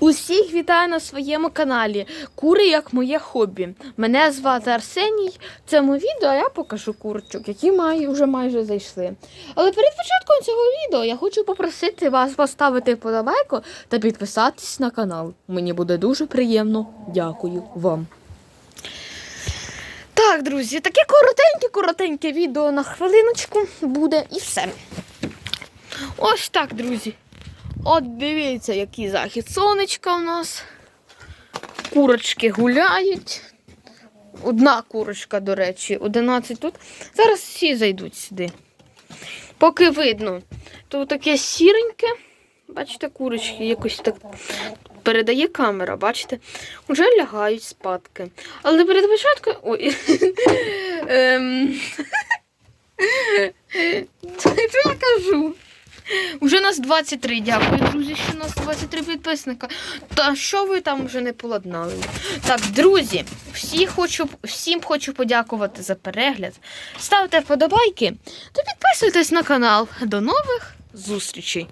Усіх вітаю на своєму каналі Кури як моє хобі. Мене звати Арсеній. В цьому відео я покажу курочок, які маю, вже майже зайшли. Але перед початком цього відео я хочу попросити вас поставити вподобайку та підписатись на канал. Мені буде дуже приємно. Дякую вам. Так, друзі, таке коротеньке-коротеньке відео на хвилиночку буде і все. Ось так, друзі. От дивіться, який захід сонечка у нас. Курочки гуляють. Одна курочка, до речі, 11 тут. Зараз всі зайдуть сюди. Поки видно. То таке сіреньке. Бачите, курочки якось так передає камера, бачите? Уже лягають спадки. Але перед початком. Ой. Ем. Що я кажу? Уже нас 23, дякую, друзі, що нас 23 підписника. Та що ви там вже не поладнали? Так, друзі, всі хочу, всім хочу подякувати за перегляд. Ставте вподобайки та підписуйтесь на канал. До нових зустрічей!